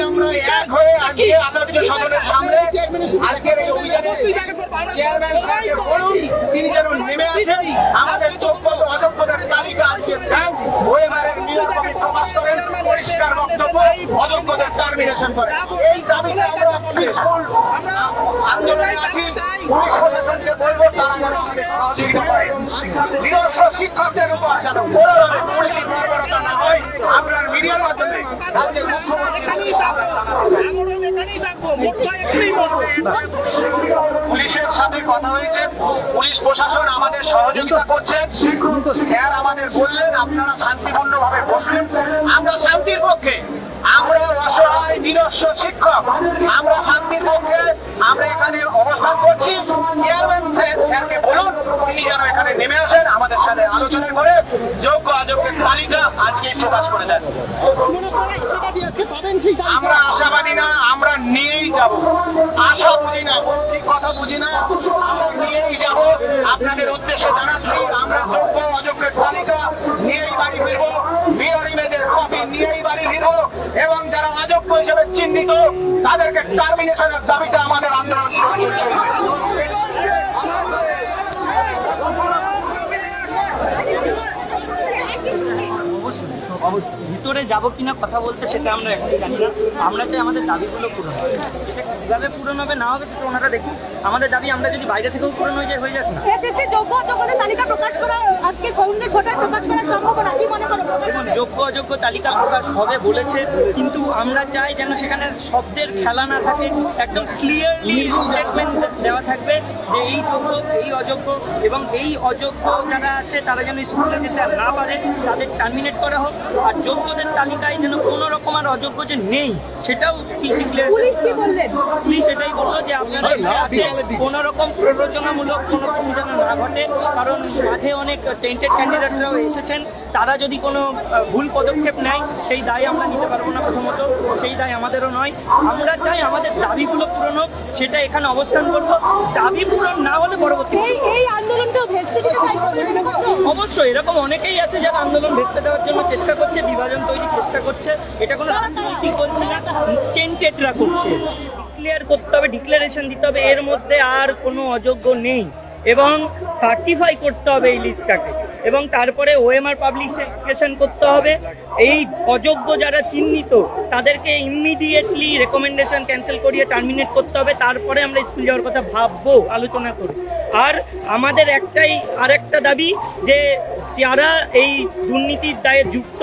আমরা এক হয়ে আজকে আচার্য সদনের সামনে আজকের এই অভিযানে চেয়ারম্যান সাহেবকে বলুন তিনি যেন নেমে আসেন আমাদের যোগ্য অযোগ্যদের তালিকা আজকে দেন। ওয়েবারের নিয়োগ প্রকাশ করেন পরিষ্কার বক্তব্য অযোগ্যদের টার্মিনেশন করে এই দাবিতে আমরা পিসফুল আন্দোলনে আছি। পুলিশ প্রশাসনকে বলব তারা যেন আমাদের সহযোগিতা করে নিজস্ব শিক্ষকদের উপর যেন কোনোভাবে পুলিশ বর্বরতা না হয় আপনার মিডিয়ার মাধ্যমে রাজ্যের মুখ্যমন্ত্রী পুলিশের সাথে কথা হয়েছে। পুলিশ প্রশাসন আমাদের সহযোগিতা করছে। স্যার আমাদের বললেন আপনারা শান্তিপূর্ণভাবে বসলেন আমরা শান্তির পক্ষে। আমরা অসহায় নিজস্ব শিক্ষক। আমরা শান্তির পক্ষে। আমরা এখানে অবস্থান করছি। চেয়ারম্যান স্যার- স্যারকে বলুন তিনি যেন এখানে নেমে আসেন। আমাদের সাথে আমরা আশাবাদী না, আমরা নিয়েই যাব। আশা বুঝি না ঠিক কথা বুঝি না, আমরা নিয়েই যাব। আপনাদের উদ্দেশ্যে জানাচ্ছি, আমরা যোগ্য অযোগ্যের তালিকা নিয়েই বাড়ি ফিরব। মিরর ইমেজের কপি নিয়েই বাড়ি ফিরব। এবং যারা অযোগ্য হিসেবে চিহ্নিত, তাদেরকে টার্মিনেশনের দাবিটা আমাদের আন্দোলন চলবে অবশ্যই অবশ্যই ভিতরে যাব কিনা কথা বলতে সেটা আমরা এখন জানি না। আমরা চাই আমাদের দাবিগুলো পূরণ হবে। সে কীভাবে পূরণ হবে না হবে সেটা ওনারা দেখুন। আমাদের দাবি আমরা যদি বাইরে থেকেও পূরণ হয়ে যায় হয়ে যাক না। এসএসসি যোগ্য অযোগ্যদের তালিকা প্রকাশ করা আজকে সন্ধ্যে ছটায় প্রকাশ করা সম্ভাবনা কি মনে করো? দেখুন যোগ্য অযোগ্য তালিকা প্রকাশ হবে বলেছে কিন্তু আমরা চাই যেন সেখানে শব্দের খেলা না থাকে একদম ক্লিয়ারলি স্টেটমেন্ট দেওয়া থাকবে যে এই যোগ্য এই অযোগ্য এবং এই অযোগ্য যারা আছে তারা যেন স্কুলে যেতে না পারে তাদের টার্মিনেট করা হোক। আর যোগ্যদের তালিকায় যেন কোনো রকম আর অযোগ্য যে নেই সেটাও পুলিশ কি বললেন? পুলিশ এটাই বলল যে আপনাদের কোনো রকম প্ররোচনামূলক কোনো কিছু যেন না ঘটে কারণ মাঝে অনেক টেন্টেড ক্যান্ডিডেটরাও এসেছেন। তারা যদি কোনো ভুল পদক্ষেপ নেয় সেই দায় আমরা নিতে পারব না প্রথমত সেই দায় আমাদেরও নয়। আমরা চাই আমাদের দাবিগুলো পূরণ হোক সেটা এখানে অবস্থান করব। দাবি পূরণ না হলে পরবর্তী এই এই আন্দোলনকেও ভেস্তে দিতে চাইছে বলে করছ অবশ্যই এরকম অনেকেই আছে যারা আন্দোলন ভেস্তে দেওয়ার জন্য চেষ্টা করছে। বিভাজন তৈরির চেষ্টা করছে, এটা কোনো রাজনৈতিক বলছে না টেন্টেডরা করছে। ক্লিয়ার করতে হবে ডিক্লারেশন দিতে হবে, এর মধ্যে আর কোনো অযোগ্য নেই। এবং সার্টিফাই করতে হবে এই লিস্টটাকে এবং তারপরে ওএমআর পাবলিকেশন করতে হবে। এই অযোগ্য যারা চিহ্নিত, তাদেরকে ইমিডিয়েটলি রেকমেন্ডেশন ক্যান্সেল করিয়ে টার্মিনেট করতে হবে। তারপরে আমরা স্কুল যাওয়ার কথা ভাববো, আলোচনা করে আর আমাদের একটাই, আরেকটা দাবি যে যারা এই দুর্নীতির দায়ে যুক্ত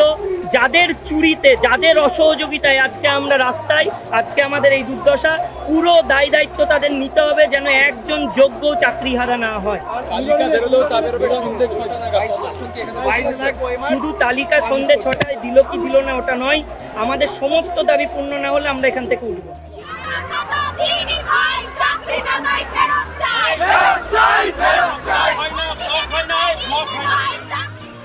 যাদের চুরিতে যাদের অসহযোগিতায় আজকে আমরা রাস্তায় আজকে আমাদের এই দুর্দশা পুরো দায় দায়িত্ব তাদের নিতে হবে যেন একজন যোগ্য চাকরিহারা না হয়। শুধু তালিকা সন্ধে ছটায় দিল কি দিল না ওটা নয় আমাদের সমস্ত দাবি পূর্ণ না হলে আমরা এখান থেকে উঠবো। চাই। ফেরত চাই ফেরত চাই।